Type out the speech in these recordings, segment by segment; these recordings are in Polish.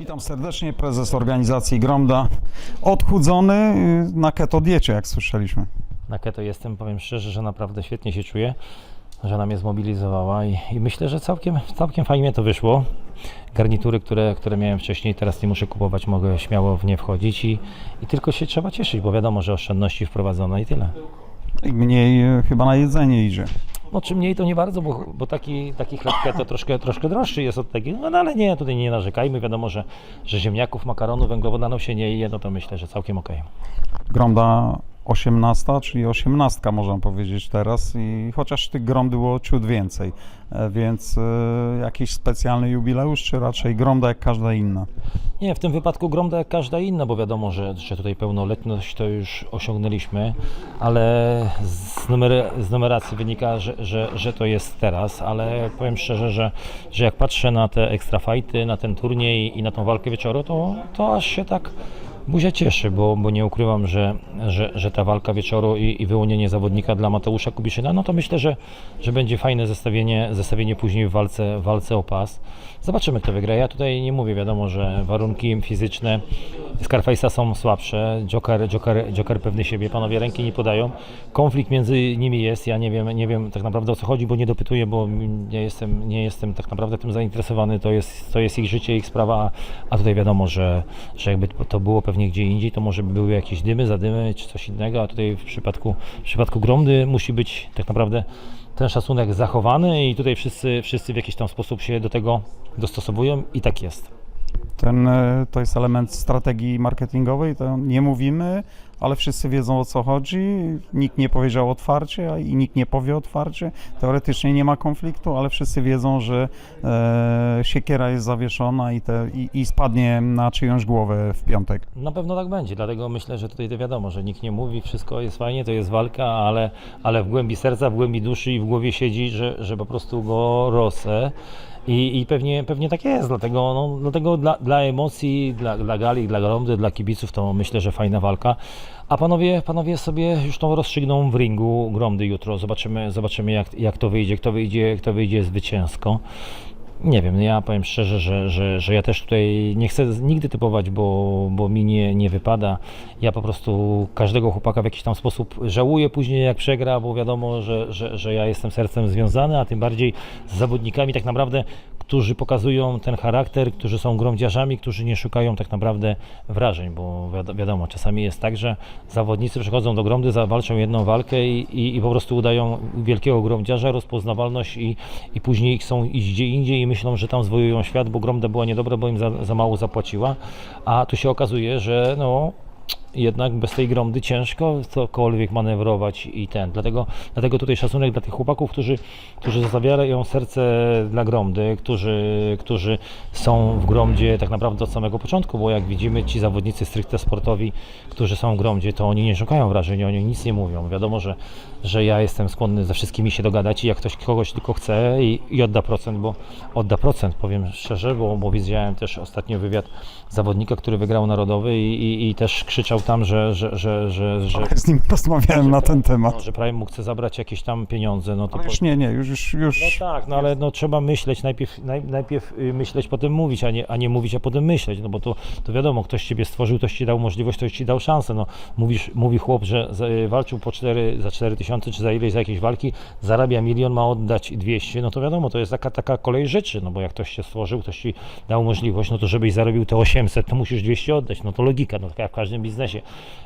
Witam serdecznie, prezes organizacji Gromda. Odchudzony y, na keto diecie, jak słyszeliśmy. Na keto jestem, powiem szczerze, że naprawdę świetnie się czuję. Żona mnie zmobilizowała i, i myślę, że całkiem, całkiem fajnie to wyszło. Garnitury, które, które miałem wcześniej, teraz nie muszę kupować, mogę śmiało w nie wchodzić i, i tylko się trzeba cieszyć, bo wiadomo, że oszczędności wprowadzone i tyle. I mniej y, chyba na jedzenie idzie. No czym mniej to nie bardzo, bo, bo taki, taki chleb keto troszkę, troszkę droższy jest od takiego, no, no ale nie, tutaj nie narzekajmy, wiadomo, że, że ziemniaków, makaronu, węglowodanów się nie je, no to myślę, że całkiem okej. Gromda 18, czyli 18 można powiedzieć teraz i chociaż tych grom było ciut więcej, e, więc y, jakiś specjalny jubileusz, czy raczej Gromda jak każda inna? Nie, w tym wypadku Gromda jak każda inna, bo wiadomo, że, że tutaj pełnoletność to już osiągnęliśmy, ale z, numery, z numeracji wynika, że, że, że to jest teraz, ale powiem szczerze, że, że jak patrzę na te ekstra na ten turniej i na tą walkę wieczoru, to, to aż się tak buzia cieszy, bo, bo nie ukrywam, że, że, że ta walka wieczoru i, i wyłonienie zawodnika dla Mateusza Kubiszyna, no to myślę, że, że będzie fajne zestawienie, zestawienie później w walce, walce o pas. Zobaczymy kto wygra. Ja tutaj nie mówię, wiadomo, że warunki fizyczne Scarface'a są słabsze, Joker, Joker, Joker pewny siebie, panowie ręki nie podają. Konflikt między nimi jest, ja nie wiem, nie wiem tak naprawdę o co chodzi, bo nie dopytuję, bo nie jestem, nie jestem tak naprawdę tym zainteresowany, to jest, to jest ich życie, ich sprawa, a- tutaj wiadomo, że, że jakby to było pewnie gdzie indziej, to może by były jakieś dymy, zadymy czy coś innego, a tutaj w przypadku, w przypadku Gromdy musi być tak naprawdę ten szacunek zachowany i tutaj wszyscy, wszyscy w jakiś tam sposób się do tego dostosowują i tak jest. Ten, y, to jest element strategii marketingowej, to nie mówimy, ale wszyscy wiedzą o co chodzi, nikt nie powiedział otwarcie a i nikt nie powie otwarcie. Teoretycznie nie ma konfliktu, ale wszyscy wiedzą, że e, siekiera jest zawieszona i, te, i, i spadnie na czyjąś głowę w piątek. Na pewno tak będzie, dlatego myślę, że tutaj to wiadomo, że nikt nie mówi, wszystko jest fajnie, to jest walka, ale, ale w głębi serca, w głębi duszy i w głowie siedzi, że, że po prostu go rosę. I, I pewnie, pewnie tak jest, dlatego, no, dlatego dla, dla emocji, dla, dla gali, dla gromdy, dla kibiców to myślę, że fajna walka. A panowie, panowie sobie już tą rozstrzygną w ringu gromdy jutro. Zobaczymy, zobaczymy jak, jak to wyjdzie, kto wyjdzie, kto wyjdzie zwycięsko. Nie wiem, ja powiem szczerze, że, że, że ja też tutaj nie chcę nigdy typować, bo, bo mi nie, nie wypada. Ja po prostu każdego chłopaka w jakiś tam sposób żałuję później jak przegra, bo wiadomo, że, że, że ja jestem sercem związany, a tym bardziej z zawodnikami tak naprawdę, którzy pokazują ten charakter, którzy są gromdziarzami, którzy nie szukają tak naprawdę wrażeń, bo wiado- wiadomo, czasami jest tak, że zawodnicy przychodzą do gromdy, zawalczą jedną walkę i, i, i po prostu udają wielkiego gromdziarza, rozpoznawalność i, i później chcą iść gdzie indziej i myślą, że tam zwojują świat, bo gromda była niedobra, bo im za, za mało zapłaciła, a tu się okazuje, że no jednak bez tej gromdy ciężko cokolwiek manewrować i ten. Dlatego, dlatego tutaj szacunek dla tych chłopaków, którzy, którzy zawierają serce dla gromdy, którzy, którzy są w gromdzie tak naprawdę od samego początku, bo jak widzimy ci zawodnicy stricte sportowi, którzy są w gromdzie, to oni nie szukają wrażeń, oni nic nie mówią. Wiadomo, że, że ja jestem skłonny ze wszystkimi się dogadać i jak ktoś kogoś tylko chce i, i odda procent, bo odda procent, powiem szczerze, bo, bo widziałem też ostatnio wywiad zawodnika, który wygrał narodowy i, i, i też krzyczał tam, że, że, że, że, że, Z nim rozmawiałem na ten temat. no, że Prime mu chce zabrać jakieś tam pieniądze, no to Ale po- już nie, nie, już, już, no już tak, no ale no, trzeba myśleć, najpierw, naj, najpierw y, myśleć, potem mówić, a nie, a nie mówić, a potem myśleć, no bo to, to wiadomo, ktoś Ciebie stworzył, ktoś Ci dał możliwość, ktoś Ci dał szansę, no mówisz, mówi chłop, że za, y, walczył po 4, za 4 tysiące, czy za ileś, za jakieś walki, zarabia milion, ma oddać 200, no to wiadomo, to jest taka, taka kolej rzeczy, no bo jak ktoś Cię stworzył, ktoś Ci dał możliwość, no to żebyś zarobił te 800, to musisz 200 oddać, no to logika, no tak jak w każdym biznesie,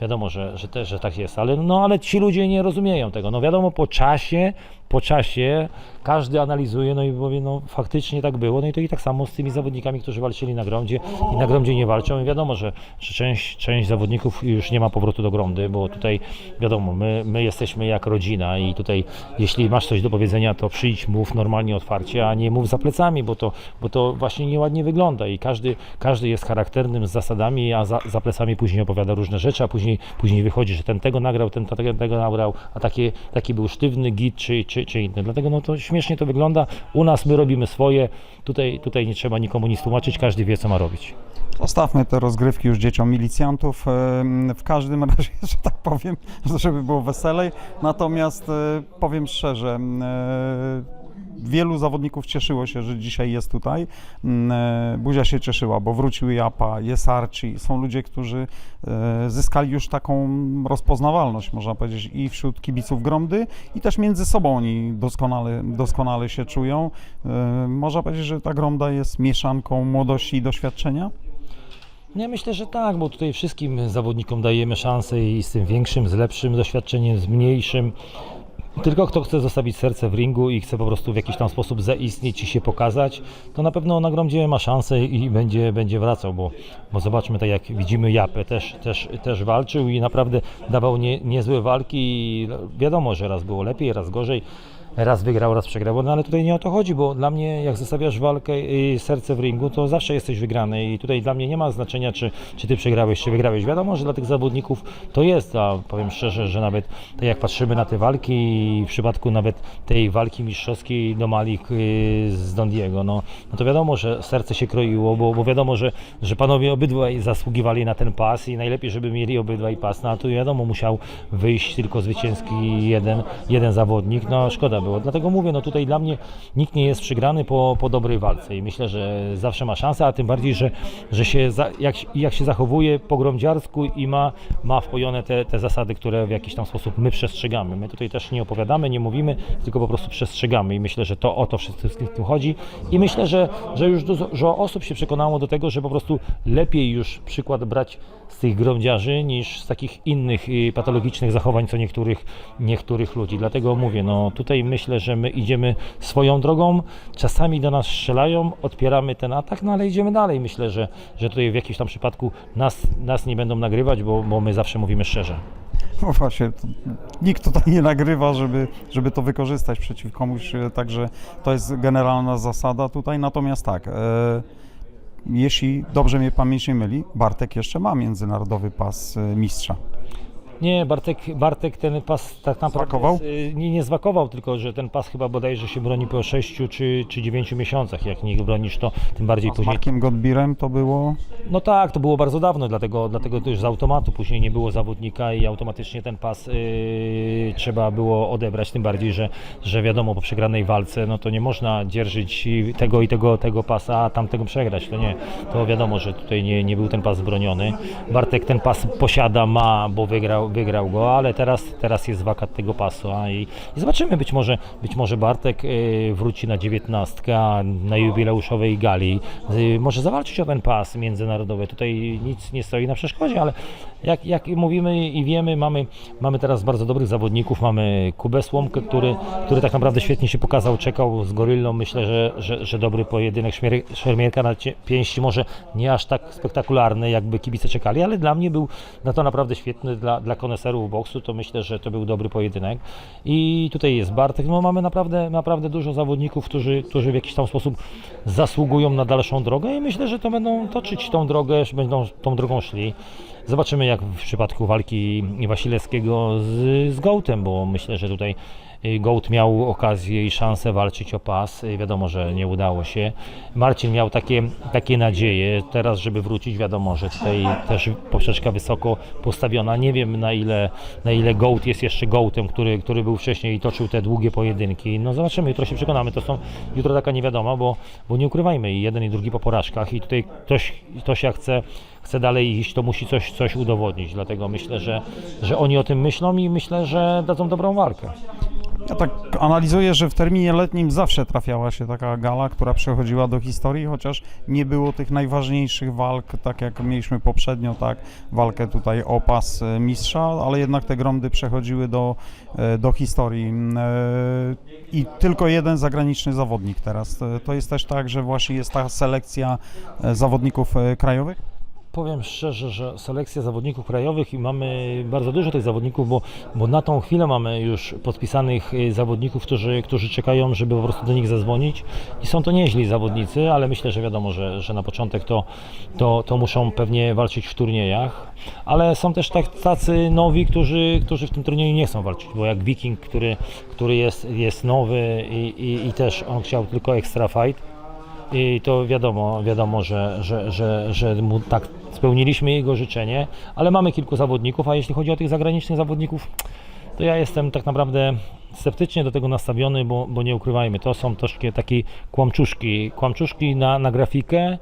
wiadomo, że, że też, że tak jest, ale no ale ci ludzie nie rozumieją tego, no wiadomo, po czasie, po czasie każdy analizuje, no i powie, no faktycznie tak było, no i to i tak samo z tymi zawodnikami, którzy walczyli na gromdzie i na gromdzie nie walczą. I wiadomo, że, że część, część zawodników już nie ma powrotu do gromdy, bo tutaj wiadomo, my, my jesteśmy jak rodzina i tutaj jeśli masz coś do powiedzenia, to przyjdź, mów normalnie, otwarcie, a nie mów za plecami, bo to, bo to właśnie nieładnie wygląda. I każdy, każdy jest charakternym z zasadami, a za, za plecami później opowiada różne rzeczy, a później, później wychodzi, że ten tego nagrał, ten tego, nagrał, a takie, taki był sztywny git czy, czy, czy inny. Dlatego no to śmiesznie to wygląda. U nas my robimy swoje, tutaj, tutaj nie trzeba nikomu nic tłumaczyć, każdy wie co ma robić. Zostawmy te rozgrywki już dzieciom milicjantów. W każdym razie, że tak powiem, żeby było weselej. Natomiast e, powiem szczerze, e, wielu zawodników cieszyło się, że dzisiaj jest tutaj. Mm, e, Buzia się cieszyła, bo wrócił Japa, jest Archie. Są ludzie, którzy e, zyskali już taką rozpoznawalność, można powiedzieć, i wśród kibiców Gromdy, i też między sobą oni doskonale, doskonale się czują. E, Można powiedzieć, że ta Gromda jest mieszanką młodości i doświadczenia? Ja myślę, że tak, bo tutaj wszystkim zawodnikom dajemy szansę i z tym większym, z lepszym doświadczeniem, z mniejszym. Tylko kto chce zostawić serce w ringu i chce po prostu w jakiś tam sposób zaistnieć i się pokazać, to na pewno na Gromdzie ma szansę i będzie, będzie wracał, bo, bo zobaczmy, tak jak widzimy, Japę też, też, też walczył i naprawdę dawał nie, niezłe walki i wiadomo, że raz było lepiej, raz gorzej. Raz wygrał, raz przegrał, no ale tutaj nie o to chodzi, bo dla mnie jak zostawiasz walkę i serce w ringu, to zawsze jesteś wygrany i tutaj dla mnie nie ma znaczenia, czy, czy ty przegrałeś, czy wygrałeś. Wiadomo, że dla tych zawodników to jest, a powiem szczerze, że nawet tak jak patrzymy na te walki i w przypadku nawet tej walki mistrzowskiej do Malik y, z Don Diego, no, no to wiadomo, że serce się kroiło, bo, bo wiadomo, że, że panowie obydwaj zasługiwali na ten pas i najlepiej, żeby mieli obydwaj pas, no a tu wiadomo, musiał wyjść tylko zwycięski jeden, jeden zawodnik, no szkoda było. Dlatego mówię, no tutaj dla mnie nikt nie jest przegrany po, po dobrej walce i myślę, że zawsze ma szansę, a tym bardziej, że, że się za, jak, jak się zachowuje po gromdziarsku i ma, ma wpojone te, te zasady, które w jakiś tam sposób my przestrzegamy. My tutaj też nie opowiadamy, nie mówimy, tylko po prostu przestrzegamy i myślę, że to o to wszystkim tym chodzi i myślę, że, że już dużo, osób się przekonało do tego, że po prostu lepiej już przykład brać z tych gromdziarzy niż z takich innych y, patologicznych zachowań co niektórych, niektórych ludzi. Dlatego mówię, no tutaj myślę, że my idziemy swoją drogą, czasami do nas strzelają, odpieramy ten atak, no ale idziemy dalej. Myślę, że, że tutaj w jakimś tam przypadku nas, nas nie będą nagrywać, bo, bo my zawsze mówimy szczerze. No właśnie, nikt tutaj nie nagrywa, żeby, żeby to wykorzystać przeciw komuś, e, także to jest generalna zasada tutaj. Natomiast tak, e, jeśli dobrze mnie pamięć nie myli, Bartek jeszcze ma międzynarodowy pas e, mistrza. Nie, Bartek, Bartek ten pas tak naprawdę Zwakował? jest, y, nie, nie zwakował, tylko że ten pas chyba bodajże się broni po 6 czy, czy 9 miesiącach. Jak nie bronisz, to tym bardziej A z później. Markiem Godbirem to było No tak, to było bardzo dawno, dlatego, dlatego to już z automatu później nie było zawodnika i automatycznie ten pas yy, trzeba było odebrać, tym bardziej, że, że wiadomo, po przegranej walce, no to nie można dzierżyć tego i tego, tego pasa, a tamtego przegrać, to nie, to wiadomo, że tutaj nie, nie był ten pas broniony. Bartek ten pas posiada, ma, bo wygrał, wygrał go, ale teraz, teraz jest wakat tego pasu, a i, i zobaczymy, być może, być może Bartek yy, wróci na dziewiętnastkę, a na jubileuszowej gali, yy, może zawalczyć o ten pas międzynarodowy, tutaj nic nie stoi na przeszkodzie, ale jak, jak mówimy i wiemy, mamy, mamy teraz bardzo dobrych zawodników, mamy Kubę Słomkę, który, który tak naprawdę świetnie się pokazał, czekał z Gorillą, myślę, że, że, że dobry pojedynek, szermierka na pięści, może nie aż tak spektakularny, jakby kibice czekali, ale dla mnie był na to naprawdę świetny, dla, dla koneserów boksu, to myślę, że to był dobry pojedynek i tutaj jest Bartek, no mamy naprawdę, naprawdę dużo zawodników, którzy, którzy w jakiś tam sposób zasługują na dalszą drogę i myślę, że to będą toczyć tą drogę, będą tą drogą szli. Zobaczymy jak w przypadku walki Wasilewskiego z, z Gołtem, bo myślę, że tutaj y, Gołt miał okazję i szansę walczyć o pas. Y, Wiadomo, że nie udało się. Marcin miał takie, takie nadzieje. Teraz, żeby wrócić, wiadomo, że tutaj też poprzeczka wysoko postawiona. Nie wiem na ile, na ile Gołt jest jeszcze Gołtem, który, który był wcześniej i toczył te długie pojedynki. No zobaczymy, jutro się przekonamy. To są jutro taka niewiadoma, bo, bo nie ukrywajmy, i jeden i drugi po porażkach i tutaj ktoś, ktoś jak chce chce dalej iść, to musi coś, coś udowodnić. Dlatego myślę, że, że oni o tym myślą i myślę, że dadzą dobrą walkę. Ja tak analizuję, że w terminie letnim zawsze trafiała się taka gala, która przechodziła do historii, chociaż nie było tych najważniejszych walk, tak jak mieliśmy poprzednio, tak, walkę tutaj o pas e, mistrza, ale jednak te gromdy przechodziły do, e, do historii. E, I tylko jeden zagraniczny zawodnik teraz. To jest też tak, że właśnie jest ta selekcja zawodników krajowych? Powiem szczerze, że selekcja zawodników krajowych i mamy bardzo dużo tych zawodników, bo, bo na tą chwilę mamy już podpisanych y, zawodników, którzy, którzy czekają, żeby po prostu do nich zadzwonić. I są to nieźli zawodnicy, ale myślę, że wiadomo, że, że na początek to, to, to muszą pewnie walczyć w turniejach, ale są też tak, tacy nowi, którzy, którzy w tym turnieju nie chcą walczyć, bo jak Viking, który, który jest, jest nowy i, i, i też on chciał tylko extra fight, i to wiadomo, wiadomo, że, że, że, że mu tak spełniliśmy jego życzenie, ale mamy kilku zawodników, a jeśli chodzi o tych zagranicznych zawodników, to ja jestem tak naprawdę sceptycznie do tego nastawiony, bo, bo nie ukrywajmy, to są troszkę takie kłamczuszki, kłamczuszki na, na grafikę,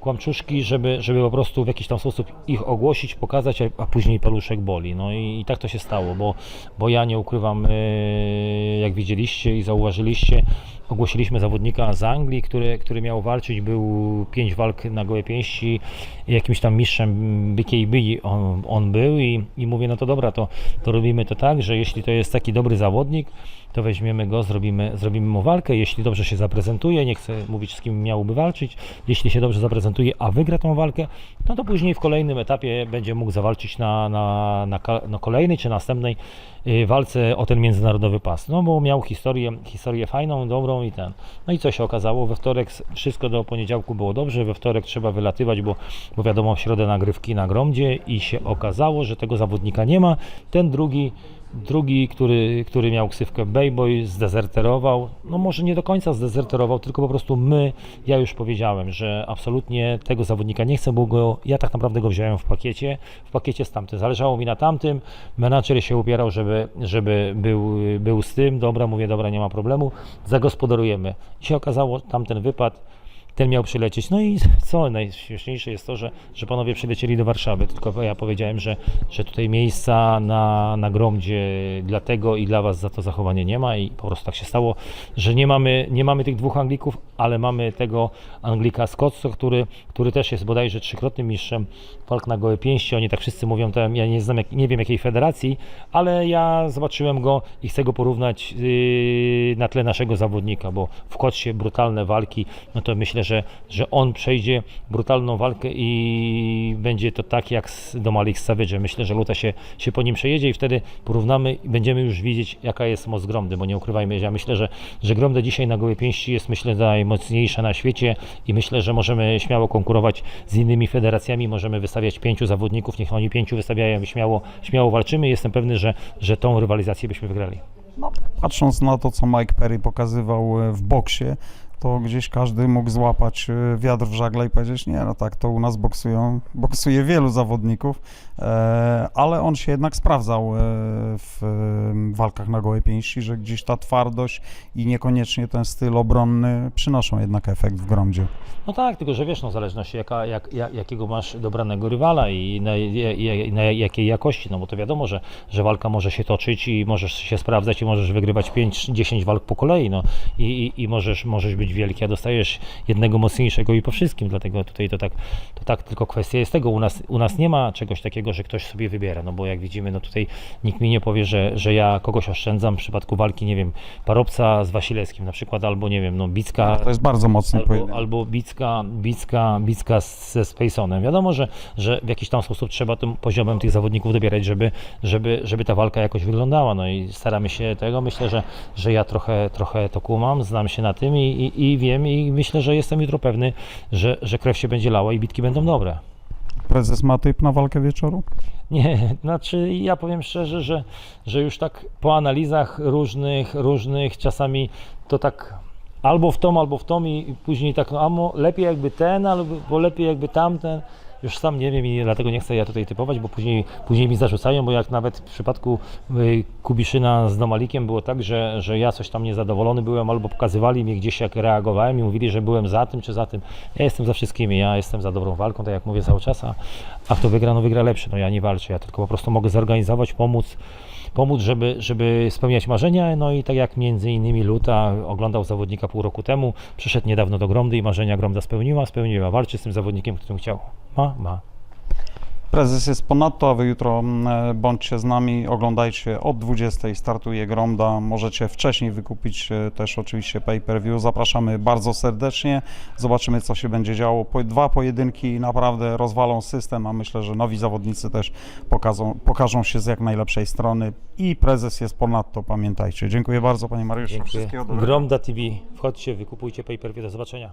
kłamczuszki, żeby, żeby po prostu w jakiś tam sposób ich ogłosić, pokazać, a, a później paluszek boli. No i, i tak to się stało, bo, bo ja nie ukrywam, e, jak widzieliście i zauważyliście, ogłosiliśmy zawodnika z Anglii, który, który miał walczyć, był pięć walk na gołe pięści, jakimś tam mistrzem BKB on, on był i, i mówię, no to dobra, to, to robimy to tak, że jeśli to jest taki dobry zawodnik, to weźmiemy go, zrobimy, zrobimy mu walkę, jeśli dobrze się zaprezentuje, nie chcę mówić z kim miałby walczyć, jeśli się dobrze zaprezentuje, a wygra tą walkę, no to później w kolejnym etapie będzie mógł zawalczyć na, na, na, na kolejnej czy następnej y, walce o ten międzynarodowy pas. No bo miał historię, historię fajną, dobrą i ten. No i co się okazało? We wtorek wszystko do poniedziałku było dobrze, we wtorek trzeba wylatywać, bo, bo wiadomo, w środę nagrywki na Gromdzie i się okazało, że tego zawodnika nie ma. Ten drugi Drugi, który, który miał ksywkę Bayboy, zdezerterował. No może nie do końca zdezerterował, tylko po prostu my, ja już powiedziałem, że absolutnie tego zawodnika nie chcę, bo go, ja tak naprawdę go wziąłem w pakiecie, w pakiecie z tamtym. Zależało mi na tamtym, menadżer się upierał, żeby, żeby był, był z tym, dobra, mówię, dobra, nie ma problemu, zagospodarujemy. I się okazało, tamten wypad, ten miał przylecieć. No i co najśmieszniejsze jest to, że, że panowie przylecieli do Warszawy, tylko ja powiedziałem, że, że tutaj miejsca na, na gromdzie dla tego i dla was za to zachowanie nie ma i po prostu tak się stało, że nie mamy, nie mamy tych dwóch Anglików, ale mamy tego Anglika Scottso, który, który też jest bodajże trzykrotnym mistrzem walk na gołe pięści. Oni tak wszyscy mówią, tam, ja nie znam, jak, nie wiem jakiej federacji, ale ja zobaczyłem go i chcę go porównać yy, na tle naszego zawodnika, bo w Kotsie brutalne walki, no to myślę, że, że on przejdzie brutalną walkę i będzie to tak jak z Domalik Savage. Myślę, że Luta się, się po nim przejedzie i wtedy porównamy i będziemy już widzieć jaka jest moc Gromdy, bo nie ukrywajmy, ja myślę, że, że Gromda dzisiaj na gołe pięści jest myślę najmocniejsza na świecie i myślę, że możemy śmiało konkurować z innymi federacjami, możemy wystawiać pięciu zawodników, niech oni pięciu wystawiają, śmiało, śmiało walczymy. Jestem pewny, że, że tą rywalizację byśmy wygrali. Patrząc na to, co Mike Perry pokazywał e, w boksie, to gdzieś każdy mógł złapać e, wiatr w żagle i powiedzieć, nie, no tak, to u nas boksują, boksuje wielu zawodników, e, ale on się jednak sprawdzał e, w walkach na gołe pięści, że gdzieś ta twardość i niekoniecznie ten styl obronny przynoszą jednak efekt w gromdzie. No tak, tylko że wiesz, no w zależności jaka, jak, jak, jakiego masz dobranego rywala i na, i na jakiej jakości, no bo to wiadomo, że, że walka może się toczyć i możesz się sprawdzać i możesz wygrywać 5-10 walk po kolei, no i, i, i możesz, możesz być wielki, a dostajesz jednego mocniejszego i po wszystkim, dlatego tutaj to tak, to tak tylko kwestia jest tego, u nas, u nas nie ma czegoś takiego, że ktoś sobie wybiera, no bo jak widzimy, no tutaj nikt mi nie powie, że, że ja kogoś oszczędzam w przypadku walki, nie wiem, Parobca z Wasilewskim na przykład, albo nie wiem, no Bicka To jest bardzo mocny albo, albo Bicka, Bicka, Bicka z- ze Spaceonem. Wiadomo, że, że w jakiś tam sposób trzeba tym poziomem tych zawodników dobierać, żeby, żeby, żeby ta walka jakoś wyglądała. No i staramy się tego. Myślę, że, że ja trochę, trochę to kumam, znam się na tym i, i, i wiem i myślę, że jestem jutro pewny, że, że krew się będzie lała i bitki będą dobre. Prezes ma typ na walkę wieczoru? Nie, znaczy ja powiem szczerze, że, że już tak po analizach różnych, różnych czasami to tak albo w tą, albo w tą i później tak, no a lepiej jakby ten, albo lepiej jakby tamten. Już sam nie wiem i dlatego nie chcę ja tutaj typować, bo później, później mi zarzucają, bo jak nawet w przypadku y, Kubiszyna z Domalikiem było tak, że, że ja coś tam niezadowolony byłem, albo pokazywali mi gdzieś jak reagowałem i mówili, że byłem za tym czy za tym. Ja jestem za wszystkimi, ja jestem za dobrą walką, tak jak mówię cały czas, a, a kto wygra, no wygra lepszy. No ja nie walczę, ja tylko po prostu mogę zorganizować, pomóc, pomóc, żeby, żeby spełniać marzenia. No i tak jak między innymi Luta oglądał zawodnika pół roku temu, przyszedł niedawno do Gromdy i marzenia Gromda spełniła, spełniła, walczy z tym zawodnikiem, którym chciał. Ma, ma. Prezes jest ponadto, a wy jutro mm, bądźcie z nami, oglądajcie od 20 startuje Gromda, możecie wcześniej wykupić e, też oczywiście pay-per-view, zapraszamy bardzo serdecznie, zobaczymy co się będzie działo, Po- dwa pojedynki naprawdę rozwalą system, a myślę, że nowi zawodnicy też pokażą, pokażą się z jak najlepszej strony i prezes jest ponadto, pamiętajcie. Dziękuję bardzo panie Mariuszu, Dziękuję. wszystkiego dobrego. Gromda TV, wchodźcie, wykupujcie pay per view, do zobaczenia.